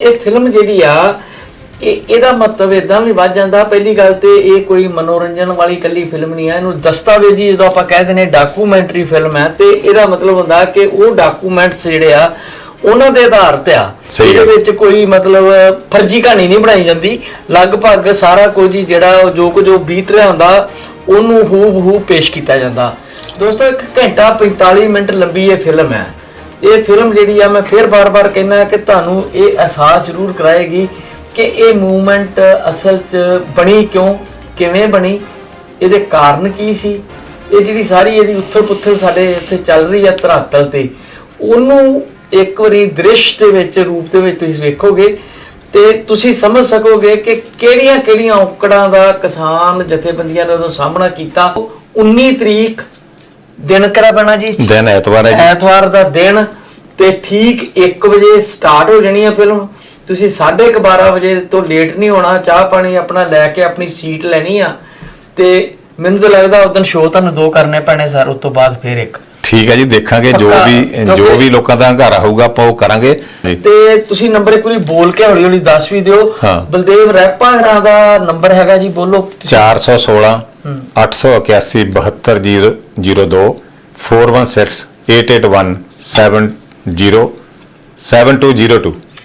ਇਹ ਫਿਲਮ ਜਿਹੜੀ ਆ ਇਹ ਇਹਦਾ ਮਹੱਤਵ ਇਦਾਂ ਵੀ ਵੱਧ ਜਾਂਦਾ। ਪਹਿਲੀ ਗੱਲ ਤੇ ਇਹ ਕੋਈ ਮਨੋਰੰਜਨ ਵਾਲੀ ਕੱਲੀ ਫਿਲਮ ਨਹੀਂ ਹੈ ਇਹਨੂੰ ਦਸਤਾਵੇਜ਼ੀ ਜਦੋਂ ਆਪਾਂ ਕਹਿੰਦੇ ਨੇ ਡਾਕੂਮੈਂਟਰੀ ਫਿਲਮ ਹੈ ਤੇ ਇਹਦਾ ਮਤਲਬ ਹੁੰਦਾ ਕਿ ਉਹ ਡਾਕੂਮੈਂਟਸ ਜਿਹੜੇ ਆ ਉਹਨਾਂ ਦੇ ਆਧਾਰ ਤੇ ਆ। ਸਹੀ ਇਹਦੇ। ਵਿੱਚ ਕੋਈ ਮਤਲਬ ਫਰਜ਼ੀ ਕਹਾਣੀ ਨਹੀਂ ਬਣਾਈ ਜਾਂਦੀ। ਲਗਭਗ ਸਾਰਾ ਕੁਝ ਹੀ ਜਿਹੜਾ ਜੋ ਕੁਝ ਉਹ ਬੀਤ ਰਿਹਾ ਹੁੰਦਾ ਉਹਨੂੰ ਹੂਬ ਹੂ ਪੇਸ਼ ਕੀਤਾ ਜਾਂਦਾ। ਦੋਸਤੋ ਇੱਕ ਘੰਟਾ 45 ਮਿੰਟ ਲੰਬੀ ਇਹ ਫਿਲਮ ਹੈ। ਇਹ ਫਿਲਮ ਜਿਹੜੀ ਆ ਮੈਂ ਫਿਰ ਬਾਰ-ਬਾਰ ਕਹਿਣਾ ਕਿ ਤੁਹਾਨੂੰ ਇਹ ਅਹਿਸਾਸ ਜ਼ਰੂਰ ਕਰਾਏਗੀ ਕਿ ਇਹ ਮੂਵਮੈਂਟ ਅਸਲ 'ਚ ਬਣੀ ਕਿਉਂ, ਕਿਵੇਂ ਬਣੀ, ਇਹਦੇ ਕਾਰਨ ਕੀ ਸੀ? ਇਹ ਜਿਹੜੀ ਸਾਰੀ ਇਹਦੀ ਉੱਥਲ-ਪੁੱਥਲ ਸਾਡੇ ਇੱਥੇ ਚੱਲ ਰਹੀ ਆ ਧਰਾਤਲ ਤੇ, ਉਹਨੂੰ ਇੱਕ ਵਾਰੀ ਦ੍ਰਿਸ਼ ਦੇ ਵਿੱਚ, ਰੂਪ ਦੇ ਵਿੱਚ ਤੁਸੀਂ ਵੇਖੋਗੇ ਤੇ ਤੁਸੀਂ ਸਮਝ ਸਕੋਗੇ ਕਿ ਕਿਹੜੀਆਂ-ਕਿਹੜੀਆਂ ਔਕੜਾਂ ਦਾ ਕਿਸਾਨ ਜਥੇਬੰਦੀਆਂ ਨੇ ਉਦੋਂ ਸਾਹਮਣਾ ਕੀਤਾ। 19 ਤਰੀਕ ਦਿਨ ਕਿਹੜਾ ਪੈਣਾ ਜੀ? ਦਿਨ ਐਤਵਾਰ ਹੈ ਜੀ। ਐਤਵਾਰ ਦਾ ਦਿਨ ਤੇ ਠੀਕ 1 ਵਜੇ ਸਟਾਰਟ ਹੋ ਜਾਣੀ ਹੈ ਫਿਲਮ ਤੁਸੀਂ 12:30 ਵਜੇ ਤੋਂ ਲੇਟ ਨਹੀਂ ਹੋਣਾ ਚਾਹ ਪਾਣੀ ਆਪਣਾ ਲੈ ਕੇ ਆਪਣੀ ਸੀਟ ਲੈਣੀ ਆ। ਤੇ ਮੈਨੂੰ ਤਾਂ ਲੱਗਦਾ ਉਦੋਂ ਸ਼ੋਅ ਤੁਹਾਨੂੰ ਦੋ ਕਰਨੇ ਪੈਣੇ ਸਰ ਉਸ ਤੋਂ ਬਾਅਦ ਫਿਰ ਇੱਕ। ਠੀਕ ਹੈ ਜੀ ਦੇਖਾਂਗੇ ਜੋ ਪੱਕਾ। ਵੀ ਜੋ ਕਿਉਂਕਿ- ਵੀ ਲੋਕਾਂ ਦਾ ਹੰਗਾਰਾ ਹੋਊਗਾ ਆਪਾਂ ਉਹ ਕਰਾਂਗੇ ਤੇ ਤੁਸੀਂ ਨੰਬਰ ਇੱਕ ਵਾਰੀ ਬੋਲ ਕੇ ਹੌਲੀ ਹੌਲੀ ਦੱਸ ਵੀ ਦਿਓ ਹਾਂ। ਬਲਦੇਵ ਰੈਪਾ ਹਰਾਂ ਦਾ ਨੰਬਰ ਹੈਗਾ ਜੀ ਬੋਲੋ ਤੁਸੀਂ। 416 881 72002 416 881 70 7202